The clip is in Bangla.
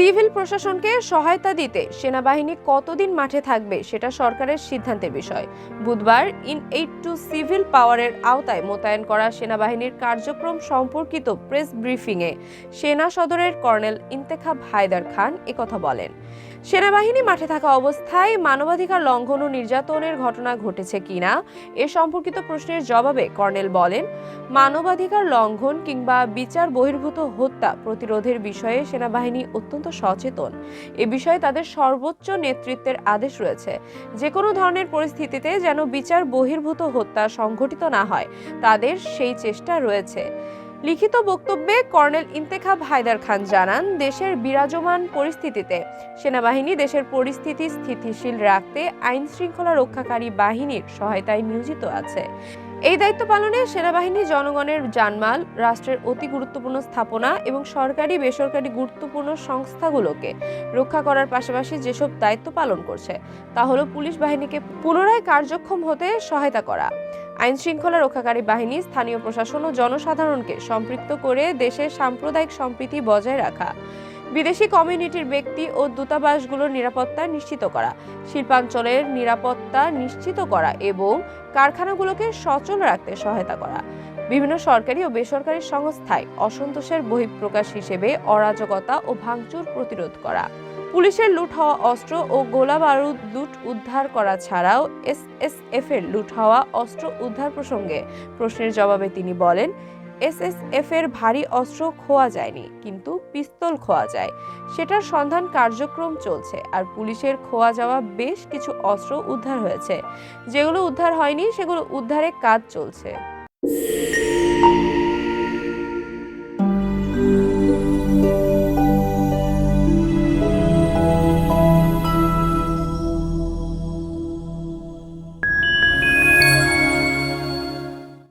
সিভিল প্রশাসনকে সহায়তা দিতে সেনাবাহিনী কতদিন মাঠে থাকবে সেটা সরকারের সিদ্ধান্তের বিষয়। বুধবার ইন এইট টু সিভিল পাওয়ারের আওতায় মোতায়েন করা সেনাবাহিনীর কার্যক্রম সম্পর্কিত প্রেস ব্রিফিংয়ে সেনা সদরের কর্নেল ইন্তেখাব হায়দার খান একথা বলেন। সেনাবাহিনী মাঠে থাকা অবস্থায় মানবাধিকার লঙ্ঘন ও নির্যাতনের ঘটনা ঘটেছে কিনা এ সম্পর্কিত প্রশ্নের জবাবে কর্নেল বলেন, মানবাধিকার লঙ্ঘন কিংবা বিচার বহির্ভূত হত্যা প্রতিরোধের বিষয়ে সেনাবাহিনী অত্যন্ত সচেতন। এ বিষয়ে তাদের সর্বোচ্চ নেতৃত্বের আদেশ রয়েছে। যে কোনো ধরনের পরিস্থিতিতে যেন বিচার বহির্ভূত হত্যা সংঘটিত না হয়, তাদের সেই চেষ্টা রয়েছে। লিখিত বক্তব্যে কর্নেল ইন্তেখাব হায়দার খান জানান, দেশের বিরাজমান পরিস্থিতিতে সেনাবাহিনী দেশের পরিস্থিতি স্থিতিশীল রাখতে আইন শৃঙ্খলা রক্ষাকারী বাহিনীর সহায়তায় নিয়োজিত আছে। এই দায়িত্ব পালনে সেনাবাহিনী, জনগণের জানমাল, রাষ্ট্রের অতি গুরুত্বপূর্ণ স্থাপনা এবং সরকারি, বেসরকারি গুরুত্বপূর্ণ সংস্থাগুলোকে রক্ষা করার পাশাপাশি যেসব দায়িত্ব পালন করছে, তা হলো পুলিশ বাহিনীকে পুনরায় কার্যক্ষম হতে সহায়তা করা। আইন শৃঙ্খলা রক্ষাকারী বাহিনী, স্থানীয় প্রশাসন ও জনসাধারণকে সম্পৃক্ত করে দেশের সাম্প্রদায়িক সম্প্রীতি বজায় রাখা। বিদেশি কমিউনিটির ব্যক্তি ও দূতাবাসগুলোর নিরাপত্তা নিশ্চিত করা, শিল্পাঞ্চলের নিরাপত্তা নিশ্চিত করা এবং কারখানাগুলোকে সচল রাখতে সহায়তা করা। বিভিন্ন সরকারি ও বেসরকারি সংস্থায় অসন্তোষের বহিঃপ্রকাশ হিসেবে অরাজকতা ও ভাঙচুর প্রতিরোধ করা। পুলিশের লুট হওয়া অস্ত্র ও গোলা বারুদ লুট উদ্ধার করা ছাড়াও এস এসএসএফ এর লুট হওয়া অস্ত্র উদ্ধার প্রসঙ্গে প্রশ্নের জবাবে তিনি বলেন এসএসএফ এর ভারী অস্ত্র খোয়া যায়নি, কিন্তু পিস্তল খোয়া যায়। সেটার সন্ধান কার্যক্রম চলছে, আর পুলিশের খোয়া যাওয়া বেশ কিছু অস্ত্র উদ্ধার হয়েছে। যেগুলো উদ্ধার হয়নি, সেগুলো উদ্ধারে কাজ চলছে।